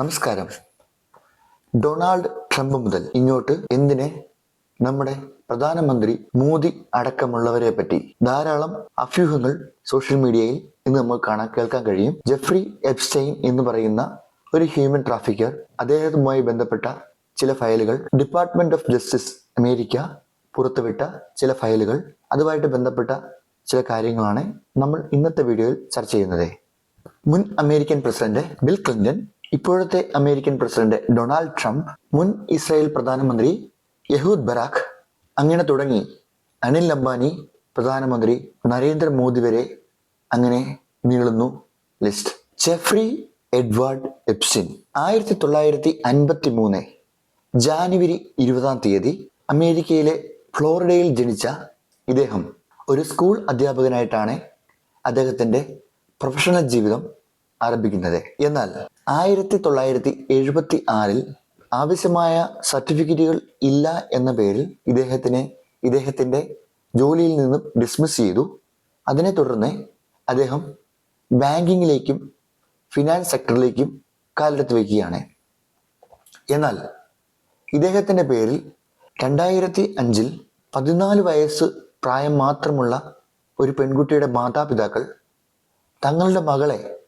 നമസ്കാരം. Donald Trump മുതൽ ഇങ്ങോട്ട് എന്തിനെ നമ്മുടെ പ്രധാനമന്ത്രി മോദി അടക്കമുള്ളവരെ പറ്റി ധാരാളം അഭ്യൂഹങ്ങൾ സോഷ്യൽ മീഡിയയിൽ ഇന്ന് നമുക്ക് കാണാൻ കേൾക്കാൻ കഴിയും. ജെഫ്രി എബ്സ്റ്റൈൻ എന്ന് പറയുന്ന ഒരു ഹ്യൂമൻ ട്രാഫിക്കർ അദ്ദേഹവുമായി ബന്ധപ്പെട്ട ചില ഫയലുകൾ ഡിപ്പാർട്ട്മെന്റ് ഓഫ് ജസ്റ്റിസ് അമേരിക്ക പുറത്തുവിട്ട ചില ഫയലുകൾ അതുമായിട്ട് ബന്ധപ്പെട്ട ചില കാര്യങ്ങളാണ് നമ്മൾ ഇന്നത്തെ വീഡിയോയിൽ ചർച്ച ചെയ്യുന്നത്. മുൻ അമേരിക്കൻ പ്രസിഡന്റ് ബിൽ ക്ലിന്റൺ ഇപ്പോഴത്തെ അമേരിക്കൻ പ്രസിഡന്റ് ഡൊണാൾഡ് ട്രംപ് മുൻ ഇസ്രായേൽ പ്രധാനമന്ത്രി യഹൂദ് ബറാഖ് അങ്ങനെ തുടങ്ങി. അനിൽ അംബാനി പ്രധാനമന്ത്രി നരേന്ദ്രമോദി വരെ അങ്ങനെ നീളുന്നു ലിസ്റ്റ്. ജെഫ്രി എഡ്വാർഡ് എപ്സിൻ ആയിരത്തി തൊള്ളായിരത്തി അൻപത്തി മൂന്ന് ജാനുവരി ഇരുപതാം തീയതി അമേരിക്കയിലെ ഫ്ലോറിഡയിൽ ജനിച്ച ഇദ്ദേഹം ഒരു സ്കൂൾ അധ്യാപകനായിട്ടാണ് അദ്ദേഹത്തിന്റെ പ്രൊഫഷണൽ ജീവിതം ആരംഭിക്കുന്നത്. എന്നാൽ ആയിരത്തി തൊള്ളായിരത്തി എഴുപത്തി ആറിൽ ആവശ്യമായ സർട്ടിഫിക്കറ്റുകൾ ഇല്ല എന്ന പേരിൽ ഇദ്ദേഹത്തിനെ ഇദ്ദേഹത്തിന്റെ ജോലിയിൽ നിന്നും ഡിസ്മിസ് ചെയ്തു. അതിനെ തുടർന്ന് അദ്ദേഹം ബാങ്കിങ്ങിലേക്കും ഫിനാൻസ് സെക്ടറിലേക്കും കാലെടുത്ത് വയ്ക്കുകയാണ്. എന്നാൽ ഇദ്ദേഹത്തിന്റെ പേരിൽ രണ്ടായിരത്തി അഞ്ചിൽ പതിനാല് വയസ്സ് പ്രായം മാത്രമുള്ള ഒരു പെൺകുട്ടിയുടെ മാതാപിതാക്കൾ തങ്ങളുടെ മകളെ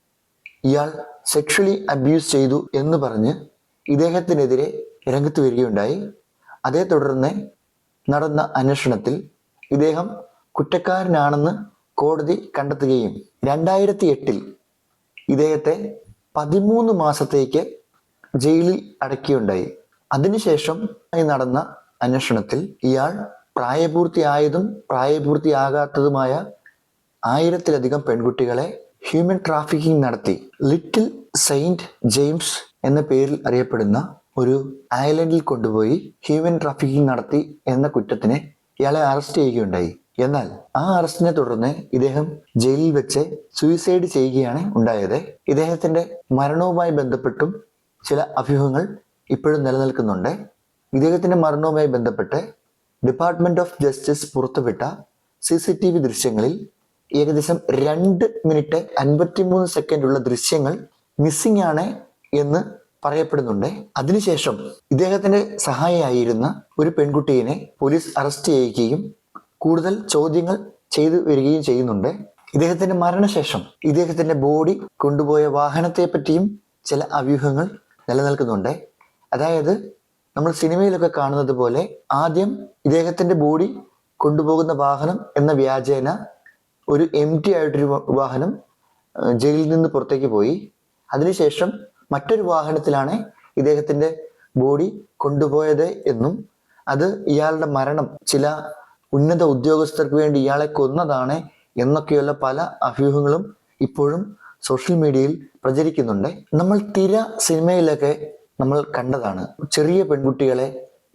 ഇയാൾ സെക്ഷലി അബ്യൂസ് ചെയ്തു എന്ന് പറഞ്ഞ് ഇദ്ദേഹത്തിനെതിരെ രംഗത്ത് വരികയുണ്ടായി. അതേ തുടർന്ന് നടന്ന അന്വേഷണത്തിൽ ഇദ്ദേഹം കുറ്റക്കാരനാണെന്ന് കോടതി കണ്ടെത്തുകയും രണ്ടായിരത്തി എട്ടിൽ ഇദ്ദേഹത്തെ പതിമൂന്ന് മാസത്തേക്ക് ജയിലിൽ അടക്കിയുണ്ടായി അതിനുശേഷം നടന്ന അന്വേഷണത്തിൽ ഇയാൾ പ്രായപൂർത്തിയായതും പ്രായപൂർത്തിയാകാത്തതുമായ ആയിരത്തിലധികം പെൺകുട്ടികളെ ഹ്യൂമൻ ട്രാഫിക്കിംഗ് നടത്തി ലിറ്റിൽ സെയിന്റ് ജെയിംസ് എന്ന പേരിൽ അറിയപ്പെടുന്ന ഒരു ഐലൻഡിൽ കൊണ്ടുപോയി ഹ്യൂമൻ ട്രാഫിക്കിംഗ് നടത്തി എന്ന കുറ്റത്തിന് ഇയാളെ അറസ്റ്റ് ചെയ്യുകയുണ്ടായി. എന്നാൽ ആ അറസ്റ്റിനെ തുടർന്ന് ഇദ്ദേഹം ജയിലിൽ വെച്ച് സൂയിസൈഡ് ചെയ്യുകയാണ് ഉണ്ടായത്. ഇദ്ദേഹത്തിന്റെ മരണവുമായി ബന്ധപ്പെട്ടും ചില അഭ്യൂഹങ്ങൾ ഇപ്പോഴും നിലനിൽക്കുന്നുണ്ട്. ഇദ്ദേഹത്തിന്റെ മരണവുമായി ബന്ധപ്പെട്ട് ഡിപ്പാർട്ട്മെന്റ് ഓഫ് ജസ്റ്റിസ് പുറത്തുവിട്ട സി സി ടി വി ദൃശ്യങ്ങളിൽ ഏകദേശം രണ്ട് മിനിറ്റ് അൻപത്തിമൂന്ന് സെക്കൻഡ് ഉള്ള ദൃശ്യങ്ങൾ മിസ്സിംഗ് ആണ് എന്ന് പറയപ്പെടുന്നുണ്ട്. അതിനുശേഷം ഇദ്ദേഹത്തിന്റെ സഹായിയായിരുന്ന ഒരു പെൺകുട്ടിയെ പോലീസ് അറസ്റ്റ് ചെയ്യുകയും കൂടുതൽ ചോദ്യങ്ങൾ ചെയ്തു വരികയും ചെയ്യുന്നുണ്ട്. ഇദ്ദേഹത്തിന്റെ മരണശേഷം ഇദ്ദേഹത്തിന്റെ ബോഡി കൊണ്ടുപോയ വാഹനത്തെ പറ്റിയും ചില അഭ്യൂഹങ്ങൾ നിലനിൽക്കുന്നുണ്ട്. അതായത് നമ്മൾ സിനിമയിലൊക്കെ കാണുന്നത് പോലെ ആദ്യം ഇദ്ദേഹത്തിന്റെ ബോഡി കൊണ്ടുപോകുന്ന വാഹനം എന്ന വ്യാജേന ഒരു എം ടി ആയിട്ടൊരു വാഹനം ജയിലിൽ നിന്ന് പുറത്തേക്ക് പോയി. അതിനുശേഷം മറ്റൊരു വാഹനത്തിലാണ് ഇദ്ദേഹത്തിന്റെ ബോഡി കൊണ്ടുപോയത് എന്നും അത് ഇയാളുടെ മരണം ചില ഉന്നത ഉദ്യോഗസ്ഥർക്ക് വേണ്ടി ഇയാളെ കൊന്നതാണ് എന്നൊക്കെയുള്ള പല അഭ്യൂഹങ്ങളും ഇപ്പോഴും സോഷ്യൽ മീഡിയയിൽ പ്രചരിക്കുന്നുണ്ട്. നമ്മൾ തിര സിനിമയിലൊക്കെ നമ്മൾ കണ്ടതാണ്. ചെറിയ പെൺകുട്ടികളെ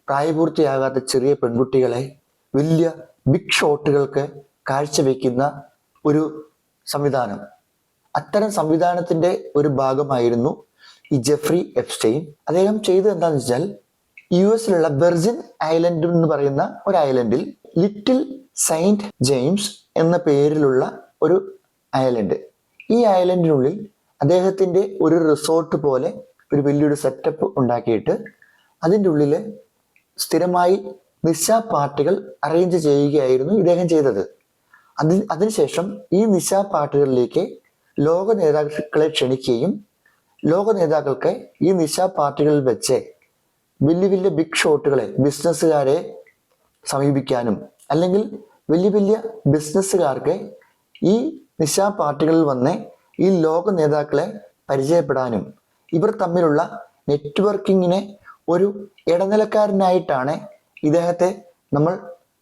പ്രായപൂർത്തിയാകാത്ത ചെറിയ പെൺകുട്ടികളെ വലിയ ബിഗ് ഷോട്ടുകൾക്ക് കാഴ്ചവെക്കുന്ന ഒരു സംവിധാനം. അത്തരം സംവിധാനത്തിന്റെ ഒരു ഭാഗമായിരുന്നു ഈ ജെഫ്രി എപ്സ്റ്റെയിൻ. അദ്ദേഹം ചെയ്തത് എന്താണെന്ന് വെച്ചാൽ യു എസിലുള്ള വെർജിൻ ഐലൻഡ് എന്ന് പറയുന്ന ഒരു ഐലൻഡിൽ ലിറ്റിൽ സെയിന്റ് ജെയിംസ് എന്ന പേരിലുള്ള ഒരു ഐലൻഡ്. ഈ ഐലൻഡിനുള്ളിൽ അദ്ദേഹത്തിന്റെ ഒരു റിസോർട്ട് പോലെ ഒരു വലിയൊരു സെറ്റപ്പ് ഉണ്ടാക്കിയിട്ട് അതിന്റെ ഉള്ളിൽ സ്ഥിരമായി നിശാ പാർട്ടികൾ അറേഞ്ച് ചെയ്യുകയായിരുന്നു ഇദ്ദേഹം ചെയ്തത്. അതിന് അതിനുശേഷം ഈ നിശാ പാർട്ടികളിലേക്ക് ലോക നേതാക്കളെ ക്ഷണിക്കുകയും ലോക നേതാക്കൾക്ക് ഈ നിശാ പാർട്ടികളിൽ വെച്ച് വലിയ വലിയ ബിഗ് ഷോട്ടുകളെ ബിസിനസ്സുകാരെ സമീപിക്കാനും അല്ലെങ്കിൽ വലിയ വലിയ ബിസിനസ്സുകാർക്ക് ഈ നിശാ പാർട്ടികളിൽ വന്ന് ഈ ലോക നേതാക്കളെ പരിചയപ്പെടാനും ഇവർ തമ്മിലുള്ള നെറ്റ്വർക്കിങ്ങിനെ ഒരു ഇടനിലക്കാരനായിട്ടാണ് ഇദ്ദേഹത്തെ നമ്മൾ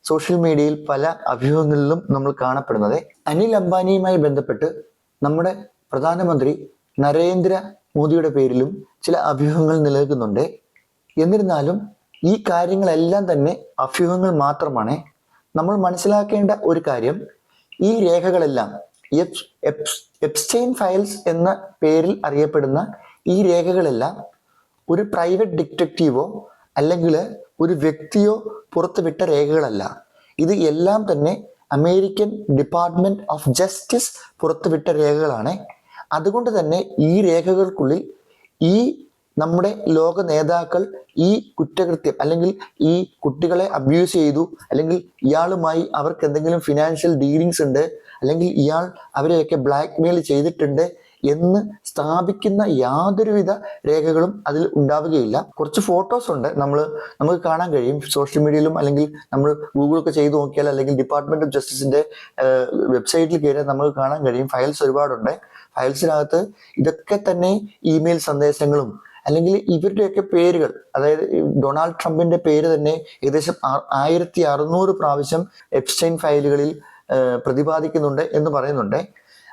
സോഷ്യൽ മീഡിയയിൽ പല അഭ്യൂഹങ്ങളിലും നമ്മൾ കാണപ്പെടുന്നത്. അനിൽ അംബാനിയുമായി ബന്ധപ്പെട്ട് നമ്മുടെ പ്രധാനമന്ത്രി നരേന്ദ്ര മോദിയുടെ പേരിലും ചില അഭ്യൂഹങ്ങൾ നിലനിൽക്കുന്നുണ്ട്. എന്നിരുന്നാലും ഈ കാര്യങ്ങളെല്ലാം തന്നെ അഭ്യൂഹങ്ങൾ മാത്രമാണ്. നമ്മൾ മനസ്സിലാക്കേണ്ട ഒരു കാര്യം ഈ രേഖകളെല്ലാം എപ്- എപ്സ്- എപ്സ്റ്റൈൻ ഫയൽസ് എന്ന പേരിൽ അറിയപ്പെടുന്ന ഈ രേഖകളെല്ലാം ഒരു പ്രൈവറ്റ് ഡിറ്റക്റ്റീവോ അല്ലെങ്കിൽ ഒരു വ്യക്തിയോ പുറത്തുവിട്ട രേഖകളല്ല. ഇത് എല്ലാം തന്നെ അമേരിക്കൻ ഡിപ്പാർട്ട്മെന്റ് ഓഫ് ജസ്റ്റിസ് പുറത്തുവിട്ട രേഖകളാണ്. അതുകൊണ്ട് തന്നെ ഈ രേഖകൾക്കുള്ളിൽ ഈ നമ്മുടെ ലോക നേതാക്കൾ ഈ കുറ്റകൃത്യം അല്ലെങ്കിൽ ഈ കുട്ടികളെ അബ്യൂസ് ചെയ്തു അല്ലെങ്കിൽ ഇയാളുമായി അവർക്ക് എന്തെങ്കിലും ഫിനാൻഷ്യൽ ഡീലിങ്സ് ഉണ്ട് അല്ലെങ്കിൽ ഇയാൾ അവരെയൊക്കെ ബ്ലാക്ക്മെയിൽ ചെയ്തിട്ടുണ്ട് എന്ന് സ്ഥാപിക്കുന്ന യാതൊരുവിധ രേഖകളും അതിൽ ഉണ്ടാവുകയില്ല. കുറച്ച് ഫോട്ടോസ് ഉണ്ട്. നമ്മൾ നമുക്ക് കാണാൻ കഴിയും. സോഷ്യൽ മീഡിയയിലും അല്ലെങ്കിൽ നമ്മൾ ഗൂഗിളൊക്കെ ചെയ്ത് നോക്കിയാൽ അല്ലെങ്കിൽ ഡിപ്പാർട്ട്മെന്റ് ഓഫ് ജസ്റ്റിസിന്റെ വെബ്സൈറ്റിൽ കയറിയാൽ നമുക്ക് കാണാൻ കഴിയും. ഫയൽസ് ഒരുപാടുണ്ട്. ഫയൽസിനകത്ത് ഇതൊക്കെ തന്നെ ഇമെയിൽ സന്ദേശങ്ങളും അല്ലെങ്കിൽ ഇവരുടെയൊക്കെ പേരുകൾ അതായത് ഡൊണാൾഡ് ട്രംപിന്റെ പേര് തന്നെ ഏകദേശം ആയിരത്തി അറുന്നൂറ് പ്രാവശ്യം എപ്സ്റ്റൈൻ ഫയലുകളിൽ പ്രതിപാദിക്കുന്നുണ്ട് എന്ന് പറയുന്നുണ്ട്.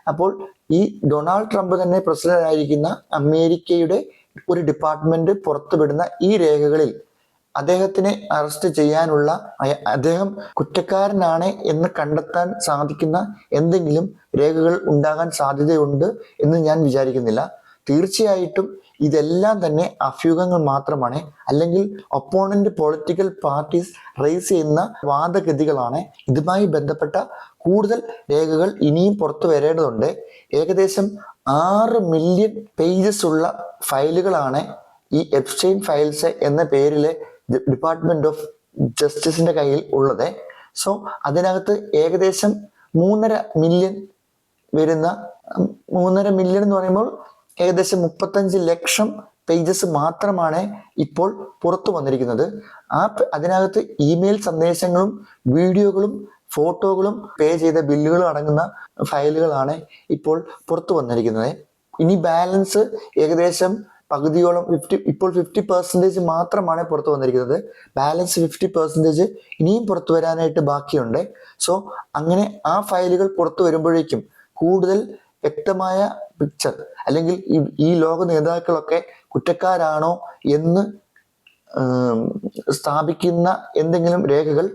അപ്പോൾ ഈ ഡൊണാൾഡ് ട്രംപ് തന്നെ പ്രസിഡന്റ് ആയിരിക്കുന്ന അമേരിക്കയുടെ ഒരു ഡിപ്പാർട്ട്മെന്റ് പുറത്തുവിടുന്ന ഈ രേഖകളിൽ അദ്ദേഹത്തിനെ അറസ്റ്റ് ചെയ്യാനുള്ള അദ്ദേഹം കുറ്റക്കാരനാണ് എന്ന് കണ്ടെത്താൻ സാധിക്കുന്ന എന്തെങ്കിലും രേഖകൾ ഉണ്ടാകാൻ സാധ്യതയുണ്ട് എന്ന് ഞാൻ വിചാരിക്കുന്നില്ല. തീർച്ചയായിട്ടും ഇതെല്ലാം തന്നെ അഭ്യൂഹങ്ങൾ മാത്രമാണ്. അല്ലെങ്കിൽ ഒപ്പോണന്റ് പൊളിറ്റിക്കൽ പാർട്ടീസ് റേസ് ചെയ്യുന്ന വാദഗതികളാണ്. ഇതുമായി ബന്ധപ്പെട്ട കൂടുതൽ രേഖകൾ ഇനിയും പുറത്തു വരേണ്ടതുണ്ട്. ഏകദേശം ആറ് മില്യൺ പേജസ് ഉള്ള ഫയലുകളാണ് ഈ എപ്സ്റ്റൈൻ ഫയൽസ് എന്ന പേരിലെ ഡിപ്പാർട്ട്മെന്റ് ഓഫ് ജസ്റ്റിസിന്റെ കയ്യിൽ ഉള്ളത്. സോ അതിനകത്ത് ഏകദേശം മൂന്നര മില്യൺ വരുന്ന മൂന്നര മില്യൺ എന്ന് പറയുമ്പോൾ ഏകദേശം മുപ്പത്തഞ്ച് ലക്ഷം പേജസ് മാത്രമാണ് ഇപ്പോൾ പുറത്തു വന്നിരിക്കുന്നത്. ആ അതിനകത്ത് ഇമെയിൽ സന്ദേശങ്ങളും വീഡിയോകളും ഫോട്ടോകളും പേ ചെയ്ത ബില്ലുകളും അടങ്ങുന്ന ഫയലുകളാണ് ഇപ്പോൾ പുറത്തു വന്നിരിക്കുന്നത്. ഇനി ബാലൻസ് ഏകദേശം പകുതിയോളം ഫിഫ്റ്റി ഇപ്പോൾ ഫിഫ്റ്റി പെർസെന്റേജ് മാത്രമാണ് പുറത്തു വന്നിരിക്കുന്നത്. ബാലൻസ് ഫിഫ്റ്റി പെർസെന്റേജ് ഇനിയും പുറത്തു വരാനായിട്ട് ബാക്കിയുണ്ട്. സോ അങ്ങനെ ആ ഫയലുകൾ പുറത്തു വരുമ്പോഴേക്കും കൂടുതൽ വ്യക്തമായ പിക്ചർ അല്ലെങ്കിൽ ഈ- ഈ ലോക നേതാക്കളൊക്കെ കുറ്റക്കാരാണോ എന്ന് സ്ഥാപിക്കുന്ന എന്തെങ്കിലും രേഖകൾ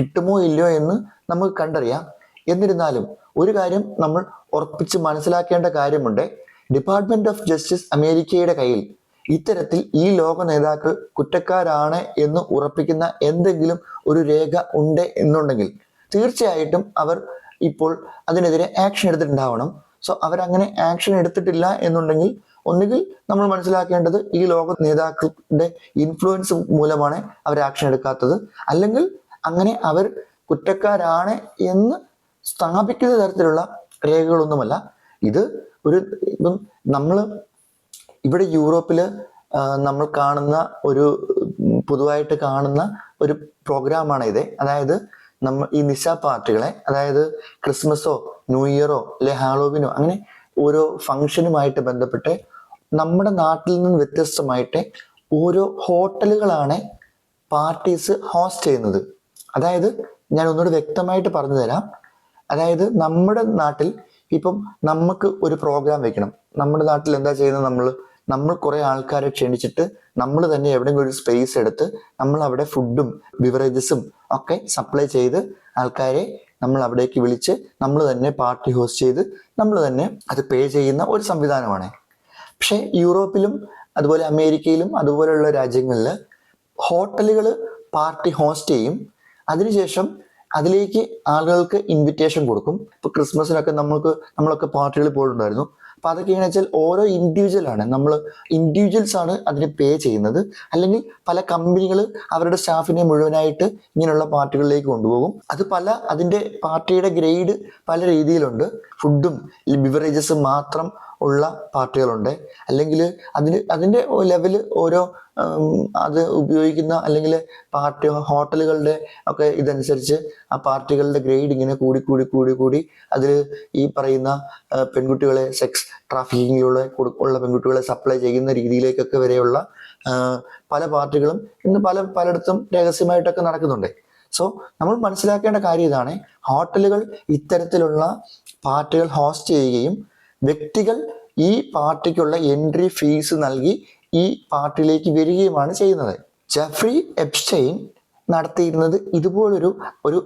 കിട്ടുമോ ഇല്ലയോ എന്ന് നമുക്ക് കണ്ടറിയാം. എന്നിരുന്നാലും ഒരു കാര്യം നമ്മൾ ഉറപ്പിച്ച് മനസ്സിലാക്കേണ്ട കാര്യമുണ്ട്. ഡിപ്പാർട്ട്മെന്റ് ഓഫ് ജസ്റ്റിസ് അമേരിക്കയുടെ കയ്യിൽ ഇത്തരത്തിൽ ഈ ലോക നേതാക്കൾ കുറ്റക്കാരാണ് എന്ന് ഉറപ്പിക്കുന്ന എന്തെങ്കിലും ഒരു രേഖ ഉണ്ട് എന്നുണ്ടെങ്കിൽ തീർച്ചയായിട്ടും അവർ ഇപ്പോൾ അതിനെതിരെ ആക്ഷൻ എടുത്തിട്ടുണ്ടാവണം. സോ അവരങ്ങനെ ആക്ഷൻ എടുത്തിട്ടില്ല എന്നുണ്ടെങ്കിൽ ഒന്നുകിൽ നമ്മൾ മനസ്സിലാക്കേണ്ടത് ഈ ലോക നേതാക്കളുടെ ഇൻഫ്ലുവൻസ് മൂലമാണ് അവർ ആക്ഷൻ എടുക്കാത്തത്. അല്ലെങ്കിൽ അങ്ങനെ അവർ കുറ്റക്കാരാണ് എന്ന് സ്ഥാപിക്കുന്ന തരത്തിലുള്ള രേഖകളൊന്നുമല്ല. ഇത് ഒരു ഇപ്പം നമ്മൾ ഇവിടെ യൂറോപ്പിൽ നമ്മൾ കാണുന്ന ഒരു പൊതുവായിട്ട് കാണുന്ന ഒരു പ്രോഗ്രാമാണ് ഇത് അതായത് നമ്മൾ ഈ നിശ പാർട്ടികളെ അതായത് ക്രിസ്മസോ ന്യൂ ഇയറോ അല്ലെ ഹാലോവിനോ അങ്ങനെ ഓരോ ഫംഗ്ഷനുമായിട്ട് ബന്ധപ്പെട്ട് നമ്മുടെ നാട്ടിൽ നിന്ന് വ്യത്യസ്തമായിട്ട് ഓരോ ഹോട്ടലുകളാണ് പാർട്ടീസ് ഹോസ്റ്റ് ചെയ്യുന്നത്. അതായത് ഞാൻ ഒന്നുകൂടി വ്യക്തമായിട്ട് പറഞ്ഞു തരാം. അതായത് നമ്മുടെ നാട്ടിൽ ഇപ്പം നമുക്ക് ഒരു പ്രോഗ്രാം വെക്കണം. നമ്മുടെ നാട്ടിൽ എന്താ ചെയ്യുന്നത് നമ്മൾ നമ്മൾ കുറെ ആൾക്കാരെ ക്ഷണിച്ചിട്ട് നമ്മൾ തന്നെ എവിടെയെങ്കിലും ഒരു സ്പേസ് എടുത്ത് നമ്മൾ അവിടെ ഫുഡും ബിവറേജസും ഒക്കെ സപ്ലൈ ചെയ്ത് ആൾക്കാരെ നമ്മൾ അവിടേക്ക് വിളിച്ച് നമ്മൾ തന്നെ പാർട്ടി ഹോസ്റ്റ് ചെയ്ത് നമ്മൾ തന്നെ അത് പേ ചെയ്യുന്ന ഒരു സംവിധാനമാണ്. പക്ഷേ യൂറോപ്പിലും അതുപോലെ അമേരിക്കയിലും അതുപോലെയുള്ള രാജ്യങ്ങളിൽ ഹോട്ടലുകൾ പാർട്ടി ഹോസ്റ്റ് ചെയ്യും. അതിനുശേഷം അതിലേക്ക് ആളുകൾക്ക് ഇൻവിറ്റേഷൻ കൊടുക്കും. ഇപ്പൊ ക്രിസ്മസിനൊക്കെ നമ്മൾക്ക് നമ്മളൊക്കെ പാർട്ടികളിൽ പോയിട്ടുണ്ടായിരുന്നു. അപ്പൊ അതൊക്കെയാണെന്ന് വെച്ചാൽ ഓരോ ഇൻഡിവിജ്വൽ ആണ്. നമ്മൾ ഇൻഡിവിജ്വൽസ് ആണ് അതിന് പേ ചെയ്യുന്നത്. അല്ലെങ്കിൽ പല കമ്പനികൾ അവരുടെ സ്റ്റാഫിനെ മുഴുവനായിട്ട് ഇങ്ങനെയുള്ള പാർട്ടികളിലേക്ക് കൊണ്ടുപോകും. അത് പല അതിന്റെ പാർട്ടിയുടെ ഗ്രേഡ് പല രീതിയിലുണ്ട്. ഫുഡും ബിവറേജസും മാത്രം ഉള്ള പാർട്ടികളുണ്ട്. അല്ലെങ്കിൽ അതിന് അതിന്റെ ലെവൽ ഓരോ അത് ഉപയോഗിക്കുന്ന അല്ലെങ്കിൽ പാർട്ടി ഹോട്ടലുകളുടെ ഒക്കെ ഇതനുസരിച്ച് ആ പാർട്ടികളുടെ ഗ്രേഡ് ഇങ്ങനെ കൂടി കൂടി കൂടി കൂടി അതിൽ ഈ പറയുന്ന പെൺകുട്ടികളെ സെക്സ് ട്രാഫിക്കിങ്ങിലൂടെ ഉള്ള പെൺകുട്ടികളെ സപ്ലൈ ചെയ്യുന്ന രീതിയിലേക്കൊക്കെ വരെയുള്ള പല പാർട്ടികളും ഇന്ന് പല പലയിടത്തും രഹസ്യമായിട്ടൊക്കെ നടക്കുന്നുണ്ട്. സോ നമ്മൾ മനസ്സിലാക്കേണ്ട കാര്യം ഇതാണ്. ഹോട്ടലുകൾ ഇത്തരത്തിലുള്ള പാർട്ടികൾ ഹോസ്റ്റ് ചെയ്യുകയും വ്യക്തികൾ ഈ പാർട്ടിക്കുള്ള എൻട്രി ഫീസ് നൽകി ഈ പാർട്ടിയിലേക്ക് വരികയുമാണ് ചെയ്യുന്നത്. ജെഫ്രി എപ്സ്റ്റൈൻ നടത്തിയിരുന്നത് ഇതുപോലൊരു ഒരു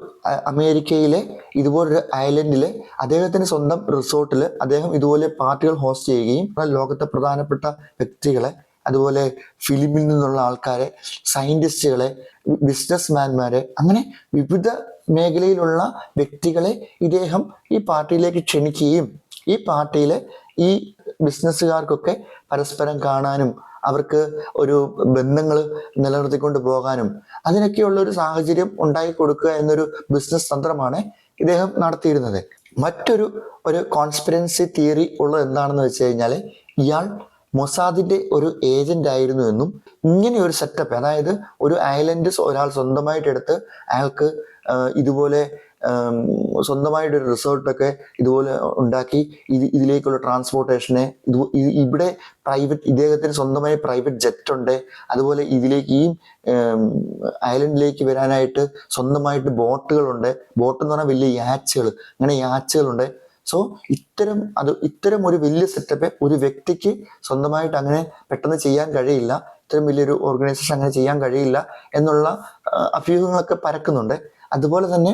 അമേരിക്കയിലെ ഇതുപോലൊരു ഐലൻഡിലെ അദ്ദേഹത്തിന് സ്വന്തം റിസോർട്ടിൽ അദ്ദേഹം ഇതുപോലെ പാർട്ടികൾ ഹോസ്റ്റ് ചെയ്യുകയും ലോകത്തെ പ്രധാനപ്പെട്ട വ്യക്തികളെ അതുപോലെ ഫിലിമിൽ നിന്നുള്ള ആൾക്കാരെ സയന്റിസ്റ്റുകളെ ബിസിനസ് മാൻമാരെ അങ്ങനെ വിവിധ മേഖലയിലുള്ള വ്യക്തികളെ ഇദ്ദേഹം ഈ പാർട്ടിയിലേക്ക് ക്ഷണിക്കുകയും ഈ പാർട്ടിയിലെ ഈ ബിസിനസ്സുകാർക്കൊക്കെ പരസ്പരം കാണാനും അവർക്ക് ഒരു ബന്ധങ്ങൾ നിലനിർത്തിക്കൊണ്ട് പോകാനും അതിനൊക്കെയുള്ള ഒരു സാഹചര്യം ഉണ്ടാക്കി കൊടുക്കുക എന്നൊരു ബിസിനസ് തന്ത്രമാണ് ഇദ്ദേഹം നടത്തിയിരുന്നത്. മറ്റൊരു ഒരു കോൺസ്പിറൻസി തിയറി ഉള്ളത് എന്താണെന്ന് വെച്ച് കഴിഞ്ഞാൽ ഇയാൾ മൊസാദിന്റെ ഒരു ഏജന്റ് ആയിരുന്നു എന്നും ഇങ്ങനെ ഒരു സെറ്റപ്പ് അതായത് ഒരു ഐലൻഡ് ഒരാൾ സ്വന്തമായിട്ട് എടുത്ത് അയാൾക്ക് ഇതുപോലെ ആം, സ്വന്തമായിട്ട് ഒരു റിസോർട്ടൊക്കെ ഇതുപോലെ ഉണ്ടാക്കി ഇത് ഇതിലേക്കുള്ള ട്രാൻസ്പോർട്ടേഷനെ ഇത് ഇവിടെ പ്രൈവറ്റ് ഇദ്ദേഹത്തിന് സ്വന്തമായി പ്രൈവറ്റ് ജെറ്റ് ഉണ്ട് അതുപോലെ ഇതിലേക്ക് ഈ ഐലൻഡിലേക്ക് വരാനായിട്ട് സ്വന്തമായിട്ട് ബോട്ടുകളുണ്ട്. ബോട്ട് എന്ന് പറഞ്ഞാൽ വലിയ യാച്ചുകൾ. അങ്ങനെ യാച്ചുകളുണ്ട്. സോ ഇത്തരം അത് ഇത്തരം ഒരു വലിയ സെറ്റപ്പ് ഒരു വ്യക്തിക്ക് സ്വന്തമായിട്ട് അങ്ങനെ പെട്ടെന്ന് ചെയ്യാൻ കഴിയില്ല. ഇത്തരം വലിയൊരു ഓർഗനൈസേഷൻ അങ്ങനെ ചെയ്യാൻ കഴിയില്ല എന്നുള്ള അഭ്യൂഹങ്ങളൊക്കെ പരക്കുന്നുണ്ട്. അതുപോലെ തന്നെ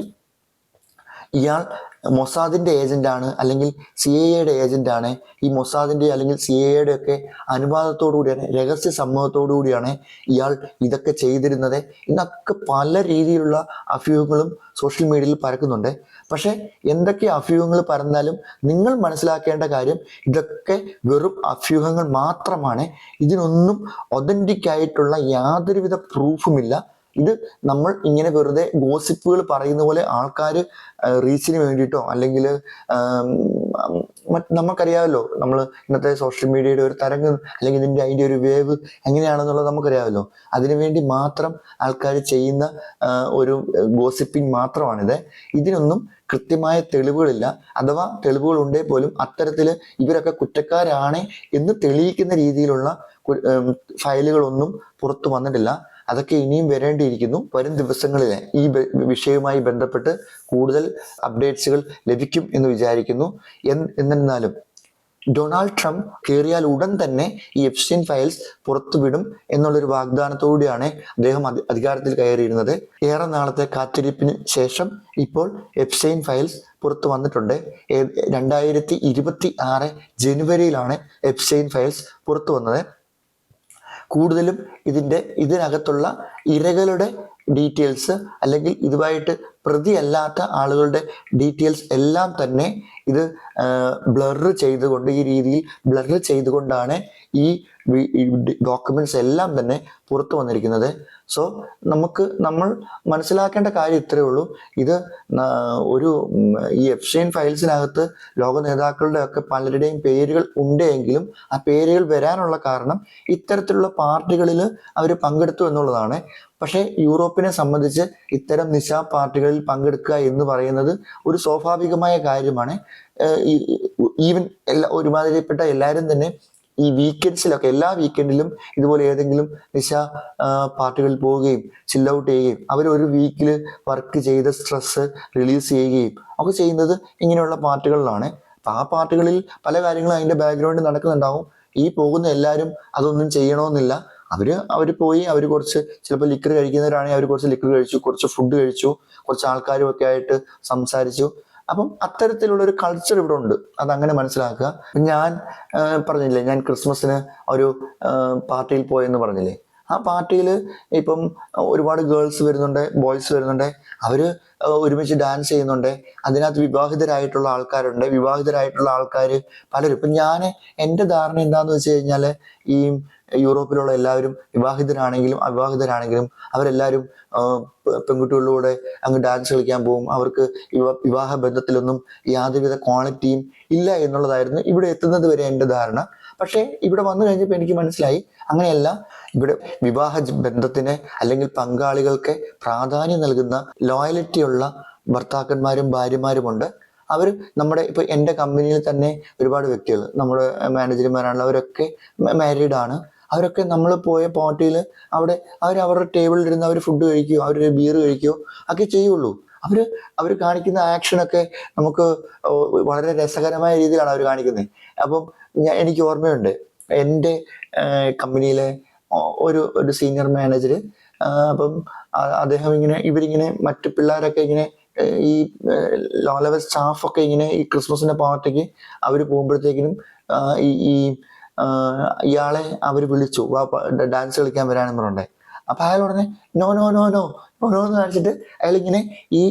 ഇയാൾ മൊസാദിന്റെ ഏജന്റ് ആണ് അല്ലെങ്കിൽ സി എ എയുടെ ഏജന്റ് ആണ്. ഈ മൊസാദിന്റെ അല്ലെങ്കിൽ സി എ എയുടെ ഒക്കെ അനുവാദത്തോടു കൂടിയാണ് രഹസ്യ സമ്മതത്തോടു കൂടിയാണ് ഇയാൾ ഇതൊക്കെ ചെയ്തിരുന്നത്. എന്നൊക്കെ പല രീതിയിലുള്ള അഭ്യൂഹങ്ങളും സോഷ്യൽ മീഡിയയിൽ പരക്കുന്നുണ്ട്. പക്ഷെ എന്തൊക്കെ അഭ്യൂഹങ്ങൾ പറഞ്ഞാലും നിങ്ങൾ മനസ്സിലാക്കേണ്ട കാര്യം ഇതൊക്കെ വെറും അഭ്യൂഹങ്ങൾ മാത്രമാണ്. ഇതിനൊന്നും ഒതന്റിക് ആയിട്ടുള്ള യാതൊരുവിധ പ്രൂഫുമില്ല ഇത് നമ്മൾ ഇങ്ങനെ വെറുതെ ഗോസിപ്പുകൾ പറയുന്ന പോലെ ആൾക്കാർ റീച്ചിന് വേണ്ടിയിട്ടോ അല്ലെങ്കിൽ നമുക്കറിയാമല്ലോ നമ്മൾ ഇന്നത്തെ സോഷ്യൽ മീഡിയയുടെ ഒരു തരംഗം അല്ലെങ്കിൽ ഇതിന്റെ അതിന്റെ ഒരു വേവ് എങ്ങനെയാണെന്നുള്ളത് നമുക്കറിയാമല്ലോ. അതിനുവേണ്ടി മാത്രം ആൾക്കാർ ചെയ്യുന്ന ഒരു ഗോസിപ്പിംഗ് മാത്രമാണിത്. ഇതിനൊന്നും കൃത്യമായ തെളിവുകളില്ല. അഥവാ തെളിവുകൾ ഉണ്ടേ പോലും അത്തരത്തിൽ ഇവരൊക്കെ കുറ്റക്കാരാണ് എന്ന് തെളിയിക്കുന്ന രീതിയിലുള്ള ഫയലുകളൊന്നും പുറത്തു വന്നിട്ടില്ല. അതൊക്കെ ഇനിയും വരേണ്ടിയിരിക്കുന്നു. വരും ദിവസങ്ങളിൽ ഈ വിഷയവുമായി ബന്ധപ്പെട്ട് കൂടുതൽ അപ്ഡേറ്റ്സുകൾ ലഭിക്കും എന്ന് വിചാരിക്കുന്നു. എന്ന് എന്നിരുന്നാലും ഡൊണാൾഡ് ട്രംപ് കയറിയാൽ ഉടൻ തന്നെ ഈ എഫ്സ്റ്റീൻ ഫയൽസ് പുറത്തുവിടും എന്നുള്ളൊരു വാഗ്ദാനത്തോടെയാണ് അദ്ദേഹം അധികാരത്തിൽ കയറിയിരുന്നത്. ഏറെ നാളത്തെ കാത്തിരിപ്പിന് ശേഷം ഇപ്പോൾ എപ്സ്റ്റൈൻ ഫയൽസ് പുറത്തു വന്നിട്ടുണ്ട്. രണ്ടായിരത്തി ഇരുപത്തി ആറ് ജനുവരിയിലാണ് എപ്സ്റ്റൈൻ ഫയൽസ് പുറത്തു വന്നത്. കൂടുതലും ഇതിന്റെ ഇതിനകത്തുള്ള ഇരകളുടെ ഡീറ്റെയിൽസ് അല്ലെങ്കിൽ ഇതുമായിട്ട് പ്രതിയല്ലാത്ത ആളുകളുടെ ഡീറ്റെയിൽസ് എല്ലാം തന്നെ ഇത് ബ്ലറ് ചെയ്തുകൊണ്ട് ഈ രീതിയിൽ ബ്ലറ് ചെയ്തുകൊണ്ടാണ് ഈ ഡോക്യുമെന്റ്സ് എല്ലാം തന്നെ പുറത്തു വന്നിരിക്കുന്നത്. സോ നമുക്ക് നമ്മൾ മനസ്സിലാക്കേണ്ട കാര്യം ഇത്രയേ ഉള്ളൂ. ഇത് ഒരു ഈ എഫ് സൈൻ ഫയൽസിനകത്ത് ലോക നേതാക്കളുടെ ഒക്കെ പലരുടെയും പേരുകൾ ഉണ്ടെങ്കിലും ആ പേരുകൾ വരാനുള്ള കാരണം ഇത്തരത്തിലുള്ള പാർട്ടികളിൽ അവർ പങ്കെടുത്തു എന്നുള്ളതാണ്. പക്ഷേ യൂറോപ്പിനെ സംബന്ധിച്ച് ഇത്തരം നിശാ പാർട്ടികളിൽ പങ്കെടുക്കുക എന്ന് പറയുന്നത് ഒരു സ്വാഭാവികമായ കാര്യമാണ്. ഈവൻ എല്ലാ ഒരുമാതിരിപ്പെട്ട എല്ലാവരും തന്നെ ഈ വീക്കെൻഡ്സിലൊക്കെ എല്ലാ വീക്കെൻഡിലും ഇതുപോലെ ഏതെങ്കിലും നിശ പാർട്ടികളിൽ പോവുകയും ചിൽ ഔട്ട് ചെയ്യുകയും അവർ ഒരു വീക്കിൽ വർക്ക് ചെയ്ത സ്ട്രെസ് റിലീസ് ചെയ്യുകയും ഒക്കെ ചെയ്യുന്നത് ഇങ്ങനെയുള്ള പാർട്ടികളിലാണ്. അപ്പം ആ പാർട്ടികളിൽ പല കാര്യങ്ങളും അതിന്റെ ബാക്ക്ഗ്രൗണ്ടിൽ നടക്കുന്നുണ്ടാവും. ഈ പോകുന്ന എല്ലാവരും അതൊന്നും ചെയ്യണമെന്നില്ല അവർ അവർ പോയി അവർ കുറച്ച് ചിലപ്പോൾ ലിക്കർ കഴിക്കുന്നവരാണെങ്കിൽ അവർ കുറച്ച് ലിക്കർ കഴിച്ചു കുറച്ച് ഫുഡ് കഴിച്ചു കുറച്ച് ആൾക്കാരും ഒക്കെ ആയിട്ട് സംസാരിച്ചു. അപ്പം അത്തരത്തിലുള്ള ഒരു കൾച്ചർ ഇവിടെ ഉണ്ട് അതങ്ങനെ മനസ്സിലാക്കുക. ഞാൻ പറഞ്ഞില്ലേ ഞാൻ ക്രിസ്മസിന് ഒരു പാർട്ടിയിൽ പോയെന്ന് പറഞ്ഞില്ലേ? ആ പാർട്ടിയിൽ ഇപ്പം ഒരുപാട് ഗേൾസ് വരുന്നുണ്ട് ബോയ്സ് വരുന്നുണ്ട്. അവർ ഒരുമിച്ച് ഡാൻസ് ചെയ്യുന്നുണ്ട്. അതിനകത്ത് വിവാഹിതരായിട്ടുള്ള ആൾക്കാരുണ്ട്. വിവാഹിതരായിട്ടുള്ള ആൾക്കാർ പലരും. ഇപ്പം ഞാൻ എന്റെ ധാരണ എന്താണെന്ന് വെച്ച് കഴിഞ്ഞാൽ ഈ യൂറോപ്പിലുള്ള എല്ലാവരും വിവാഹിതരാണെങ്കിലും അവിവാഹിതരാണെങ്കിലും അവരെല്ലാവരും പെൺകുട്ടികളിലൂടെ അങ്ങ് ഡാൻസ് കളിക്കാൻ പോകും. അവർക്ക് വിവാ- വിവാഹ ബന്ധത്തിലൊന്നും യാതൊരുവിധ ക്വാളിറ്റിയും ഇല്ല എന്നുള്ളതായിരുന്നു ഇവിടെ എത്തുന്നത് വരെ എന്റെ ധാരണ. പക്ഷേ ഇവിടെ വന്നു കഴിഞ്ഞപ്പോൾ എനിക്ക് മനസ്സിലായി അങ്ങനെയല്ല. ഇവിടെ വിവാഹ ബന്ധത്തിന് അല്ലെങ്കിൽ പങ്കാളികൾക്ക് പ്രാധാന്യം നൽകുന്ന ലോയലിറ്റിയുള്ള ഭർത്താക്കന്മാരും ഭാര്യമാരുമുണ്ട്. അവർ നമ്മുടെ ഇപ്പൊ എന്റെ കമ്പനിയിൽ തന്നെ ഒരുപാട് വ്യക്തികൾ നമ്മുടെ മാനേജർമാരാണല്ലോ അവരൊക്കെ മാരീഡ് ആണ്. അവരൊക്കെ നമ്മൾ പോയ പാർട്ടിയിൽ അവിടെ അവർ അവരുടെ ടേബിളിൽ ഇരുന്ന് അവർ ഫുഡ് കഴിക്കുകയോ അവർ ബിയർ കഴിക്കുകയോ ഒക്കെ ചെയ്യുള്ളൂ. അവർ അവർ കാണിക്കുന്ന ആക്ഷനൊക്കെ നമുക്ക് വളരെ രസകരമായ രീതിയിലാണ് അവർ കാണിക്കുന്നത്. അപ്പം ഞാൻ എനിക്ക് ഓർമ്മയുണ്ട്. എന്റെ കമ്പനിയിലെ ഒരു ഒരു സീനിയർ മാനേജർ അപ്പം അദ്ദേഹം ഇങ്ങനെ ഇവരിങ്ങനെ മറ്റു പിള്ളേരൊക്കെ ഇങ്ങനെ ഈ ലോ ലെവൽ സ്റ്റാഫൊക്കെ ഇങ്ങനെ ഈ ക്രിസ്മസിന്റെ പാർട്ടിക്ക് അവർ പോകുമ്പോഴത്തേക്കിനും ഈ ഇയാളെ അവർ വിളിച്ചു. വാ ഡാൻസ് കളിക്കാൻ വരാനെന്ന് പറഞ്ഞേ അപ്പൊ അയാൾ ഉടനെ no no no no no no എന്ന് കാണിച്ചിട്ട് അയാൾ ഇങ്ങനെ ഈ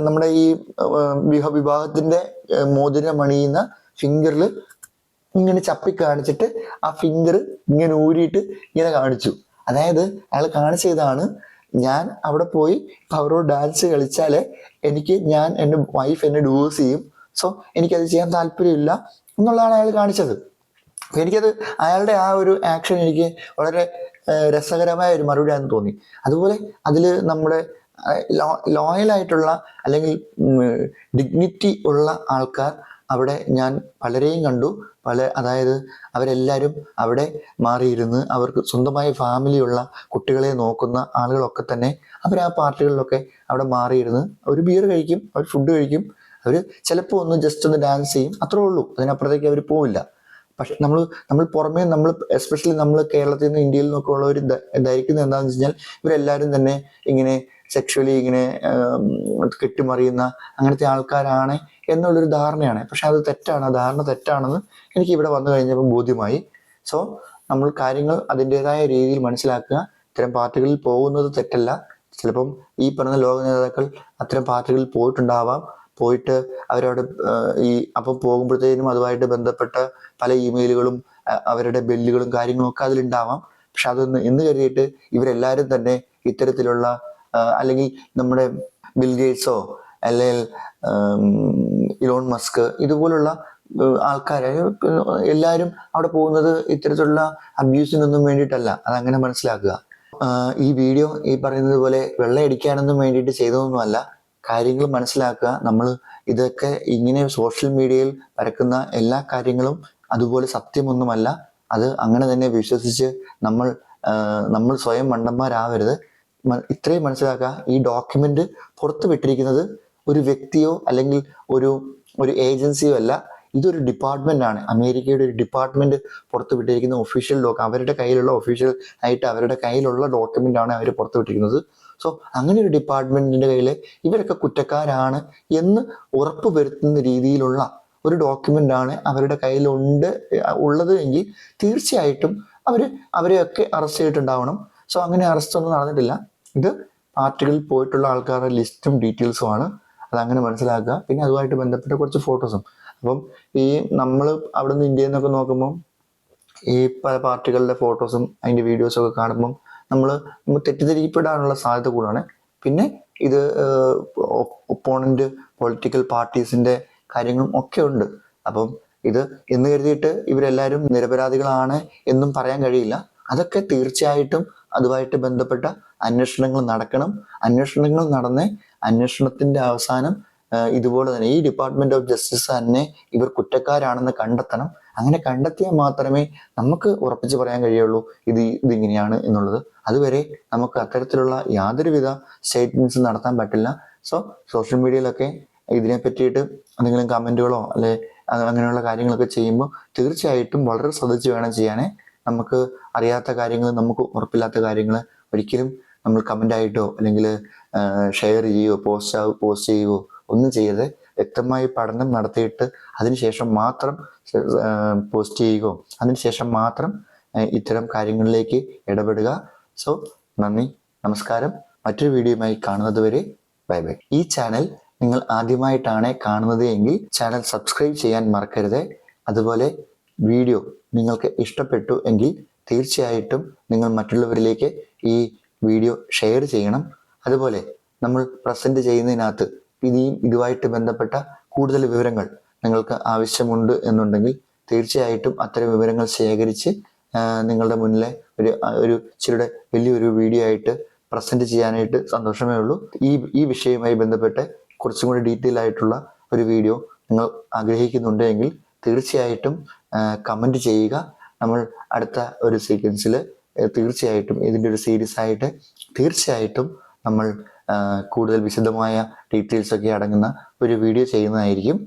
നമ്മുടെ ഈ ആ, വിവാഹ വിവാഹത്തിന്റെ മോതിരമണിയുന്ന മോതിരം അണിയുന്ന ഫിംഗറിൽ ഇങ്ങനെ ചപ്പി കാണിച്ചിട്ട് ആ ഫിംഗർ ഇങ്ങനെ ഊരിയിട്ട് ഇങ്ങനെ കാണിച്ചു. അതായത് അയാൾ കാണിച്ചതാണ് ഞാൻ അവിടെ പോയി അവരോട് ഡാൻസ് കളിച്ചാലേ എനിക്ക് ഞാൻ എന്റെ വൈഫ് എന്നെ ഡിവോഴ്സ് ചെയ്യും. സോ എനിക്കത് ചെയ്യാൻ താല്പര്യമില്ല എന്നുള്ളതാണ് അയാൾ കാണിച്ചത്. അപ്പൊ എനിക്കത് അയാളുടെ ആ ഒരു ആക്ഷൻ എനിക്ക് വളരെ രസകരമായ ഒരു മറുപടിയാണെന്ന് തോന്നി. അതുപോലെ അതിൽ നമ്മുടെ ലോയൽ ആയിട്ടുള്ള അല്ലെങ്കിൽ ഡിഗ്നിറ്റി ഉള്ള ആൾക്കാർ അവിടെ ഞാൻ പലരെയും കണ്ടു. പല അതായത് അവരെല്ലാവരും അവിടെ മാറിയിരുന്ന് അവർക്ക് സ്വന്തമായ ഫാമിലിയുള്ള കുട്ടികളെ നോക്കുന്ന ആളുകളൊക്കെ തന്നെ അവർ ആ പാർട്ടികളിലൊക്കെ അവിടെ മാറിയിരുന്ന് അവർ ബിയർ കഴിക്കും അവർ ഫുഡ് കഴിക്കും. അവർ ചിലപ്പോൾ ഒന്ന് ജസ്റ്റ് ഒന്ന് ഡാൻസ് ചെയ്യും. അത്രേ ഉള്ളൂ. അതിനപ്പുറത്തേക്ക് അവർ പോവില്ല. പക്ഷെ നമ്മൾ നമ്മൾ പുറമേ നമ്മൾ എസ്പെഷ്യലി നമ്മൾ കേരളത്തിൽ നിന്ന് ഇന്ത്യയിൽ നിന്നൊക്കെ ഉള്ളവർ ധരിക്കുന്നത് എന്താണെന്ന് വെച്ച് കഴിഞ്ഞാൽ ഇവരെല്ലാവരും തന്നെ ഇങ്ങനെ സെക്ഷലി ഇങ്ങനെ കെട്ടിമറിയുന്ന അങ്ങനത്തെ ആൾക്കാരാണ് എന്നുള്ളൊരു ധാരണയാണ്. പക്ഷെ അത് തെറ്റാണ്. ആ ധാരണ തെറ്റാണെന്ന് എനിക്ക് ഇവിടെ വന്നു കഴിഞ്ഞപ്പോൾ ബോധ്യമായി. സോ നമ്മൾ കാര്യങ്ങൾ അതിന്റെതായ രീതിയിൽ മനസ്സിലാക്കുക. ഇത്തരം പാർട്ടികളിൽ പോകുന്നത് തെറ്റല്ല. ചിലപ്പം ഈ പറഞ്ഞ ലോക നേതാക്കൾ അത്തരം പാർട്ടികളിൽ പോയിട്ടുണ്ടാവാം. പോയിട്ട് അവരവിടെ ഈ അപ്പം പോകുമ്പോഴത്തേനും അതുമായിട്ട് ബന്ധപ്പെട്ട പല ഇമെയിലുകളും അവരുടെ ബില്ലുകളും കാര്യങ്ങളും ഒക്കെ അതിലുണ്ടാവാം. പക്ഷെ അതൊന്ന് എന്ന് കരുതിയിട്ട് ഇവരെല്ലാവരും തന്നെ ഇത്തരത്തിലുള്ള അല്ലെങ്കിൽ നമ്മുടെ ബിൽ ഗേറ്റ്സോ അല്ലെങ്കിൽ ഇലോൺ മസ്ക് ഇതുപോലുള്ള ആൾക്കാരെ എല്ലാവരും അവിടെ പോകുന്നത് ഇത്തരത്തിലുള്ള അബ്യൂസിനൊന്നും വേണ്ടിയിട്ടല്ല. അതങ്ങനെ മനസ്സിലാക്കുക. ഈ വീഡിയോ ഈ പറയുന്നത് പോലെ വെള്ളയടിക്കാനൊന്നും വേണ്ടിയിട്ട് ചെയ്തതൊന്നുമല്ല. കാര്യങ്ങൾ മനസ്സിലാക്കുക. നമ്മൾ ഇതൊക്കെ ഇങ്ങനെ സോഷ്യൽ മീഡിയയിൽ പരക്കുന്ന എല്ലാ കാര്യങ്ങളും അതുപോലെ സത്യമൊന്നുമല്ല. അത് അങ്ങനെ തന്നെ വിശ്വസിച്ച് നമ്മൾ നമ്മൾ സ്വയം മണ്ടന്മാരാവരുത്. ഇത്രയും മനസ്സിലാക്കുക ഈ ഡോക്യുമെന്റ് പുറത്തു വിട്ടിരിക്കുന്നത് ഒരു വ്യക്തിയോ അല്ലെങ്കിൽ ഒരു ഒരു ഏജൻസിയോ അല്ല. ഇതൊരു ഡിപ്പാർട്ട്മെന്റ് ആണ്. അമേരിക്കയുടെ ഒരു ഡിപ്പാർട്ട്മെന്റ് പുറത്തു വിട്ടിരിക്കുന്ന ഒഫീഷ്യൽ ഡോക്യു അവരുടെ കയ്യിലുള്ള ഒഫീഷ്യൽ ആയിട്ട് അവരുടെ കയ്യിലുള്ള ഡോക്യുമെന്റ് ആണ് അവർ പുറത്തു വിട്ടിരിക്കുന്നത്. സോ അങ്ങനെ ഒരു ഡിപ്പാർട്ട്മെന്റിന്റെ കയ്യിൽ ഇവരൊക്കെ കുറ്റക്കാരാണ് എന്ന് ഉറപ്പ് വരുത്തുന്ന രീതിയിലുള്ള ഒരു ഡോക്യുമെന്റ് ആണ് അവരുടെ കയ്യിലുണ്ട് ഉള്ളത് എങ്കിൽ തീർച്ചയായിട്ടും അവർ അവരെയൊക്കെ അറസ്റ്റ് ചെയ്തിട്ടുണ്ടാവണം. സോ അങ്ങനെ അറസ്റ്റ് ഒന്നും നടന്നിട്ടില്ല. ഇത് പാർട്ടികളിൽ പോയിട്ടുള്ള ആൾക്കാരുടെ ലിസ്റ്റും ഡീറ്റെയിൽസും ആണ്. അതങ്ങനെ മനസ്സിലാക്കുക. പിന്നെ അതുമായിട്ട് ബന്ധപ്പെട്ട കുറച്ച് ഫോട്ടോസും അപ്പം ഈ നമ്മൾ അവിടെ നിന്ന് ഇന്ത്യയിൽ നിന്നൊക്കെ നോക്കുമ്പോൾ ഈ പല പാർട്ടികളുടെ ഫോട്ടോസും അതിന്റെ വീഡിയോസും ഒക്കെ കാണുമ്പം നമ്മൾ തെറ്റിദ്ധരിക്കപ്പെടാനുള്ള സാധ്യത കൂടുതലാണ്. പിന്നെ ഇത് ഒപ്പോണന്റ് പൊളിറ്റിക്കൽ പാർട്ടീസിന്റെ കാര്യങ്ങളും ഒക്കെ ഉണ്ട്. അപ്പം ഇത് എന്ന് കരുതിയിട്ട് ഇവരെല്ലാവരും നിരപരാധികളാണ് എന്നും പറയാൻ കഴിയില്ല. അതൊക്കെ തീർച്ചയായിട്ടും അതുമായിട്ട് ബന്ധപ്പെട്ട അന്വേഷണങ്ങൾ നടക്കണം. അന്വേഷണങ്ങൾ നടന്ന് അന്വേഷണത്തിന്റെ അവസാനം ഇതുപോലെ തന്നെ ഈ ഡിപ്പാർട്ട്മെന്റ് ഓഫ് ജസ്റ്റിസ് തന്നെ ഇവർ കുറ്റക്കാരാണെന്ന് കണ്ടെത്തണം. അങ്ങനെ കണ്ടെത്തിയാൽ മാത്രമേ നമുക്ക് ഉറപ്പിച്ച് പറയാൻ കഴിയുള്ളൂ ഇത് ഇതിങ്ങനെയാണ് എന്നുള്ളത്. അതുവരെ നമുക്ക് അത്തരത്തിലുള്ള യാതൊരുവിധ സ്റ്റേറ്റ്മെന്റ്സ് നടത്താൻ പറ്റില്ല. സോ സോഷ്യൽ മീഡിയയിലൊക്കെ ഇതിനെ പറ്റിയിട്ട് എന്തെങ്കിലും കമന്റുകളോ അല്ലെ അങ്ങനെയുള്ള കാര്യങ്ങളൊക്കെ ചെയ്യുമ്പോൾ തീർച്ചയായിട്ടും വളരെ ശ്രദ്ധിച്ച് വേണം ചെയ്യാനേ നമുക്ക് അറിയാത്ത കാര്യങ്ങൾ നമുക്ക് ഉറപ്പില്ലാത്ത കാര്യങ്ങൾ ഒരിക്കലും നമ്മൾ കമന്റ് ആയിട്ടോ അല്ലെങ്കിൽ ഷെയർ ചെയ്യുകയോ പോസ്റ്റ് പോസ്റ്റ് ചെയ്യുകയോ ഒന്നും ചെയ്യരുത്. വ്യക്തമായി പഠനം നടത്തിയിട്ട് അതിനുശേഷം മാത്രം പോസ്റ്റ് ചെയ്യുകയോ അതിനുശേഷം മാത്രം ഇത്തരം കാര്യങ്ങളിലേക്ക് ഇടപെടുക. സോ നന്ദി നമസ്കാരം. മറ്റൊരു വീഡിയോയുമായി കാണുന്നത് വരെ ബൈ ബൈ ഈ ചാനൽ നിങ്ങൾ ആദ്യമായിട്ടാണ് കാണുന്നത് എങ്കിൽ ചാനൽ സബ്സ്ക്രൈബ് ചെയ്യാൻ മറക്കരുത്. അതുപോലെ വീഡിയോ നിങ്ങൾക്ക് ഇഷ്ടപ്പെട്ടു എങ്കിൽ തീർച്ചയായിട്ടും നിങ്ങൾ മറ്റുള്ളവരിലേക്ക് ഈ വീഡിയോ ഷെയർ ചെയ്യണം. അതുപോലെ നമ്മൾ പ്രസന്റ് ചെയ്യുന്നതിനകത്ത് ഇനിയും ഇതുമായിട്ട് ബന്ധപ്പെട്ട കൂടുതൽ വിവരങ്ങൾ നിങ്ങൾക്ക് ആവശ്യമുണ്ട് എന്നുണ്ടെങ്കിൽ തീർച്ചയായിട്ടും അത്തരം വിവരങ്ങൾ ശേഖരിച്ച് നിങ്ങളുടെ മുന്നിലെ ഒരു ഒരു ഇച്ചിരിയുടെ വലിയൊരു വീഡിയോ ആയിട്ട് പ്രസന്റ് ചെയ്യാനായിട്ട് സന്തോഷമേ ഉള്ളൂ. ഈ ഈ വിഷയവുമായി ബന്ധപ്പെട്ട് കുറച്ചും കൂടി ഡീറ്റെയിൽ ആയിട്ടുള്ള ഒരു വീഡിയോ നിങ്ങൾ ആഗ്രഹിക്കുന്നുണ്ടെങ്കിൽ തീർച്ചയായിട്ടും കമന്റ് ചെയ്യുക. നമ്മൾ അടുത്ത ഒരു സീക്വൻസിൽ തീർച്ചയായിട്ടും ഇതിന്റെ ഒരു സീരീസ് ആയിട്ട് തീർച്ചയായിട്ടും നമ്മൾ കൂടുതൽ വിശദമായ ഡീറ്റെയിൽസ് ഒക്കെ അടങ്ങുന്ന ഒരു വീഡിയോ ചെയ്യുന്നതായിരിക്കും.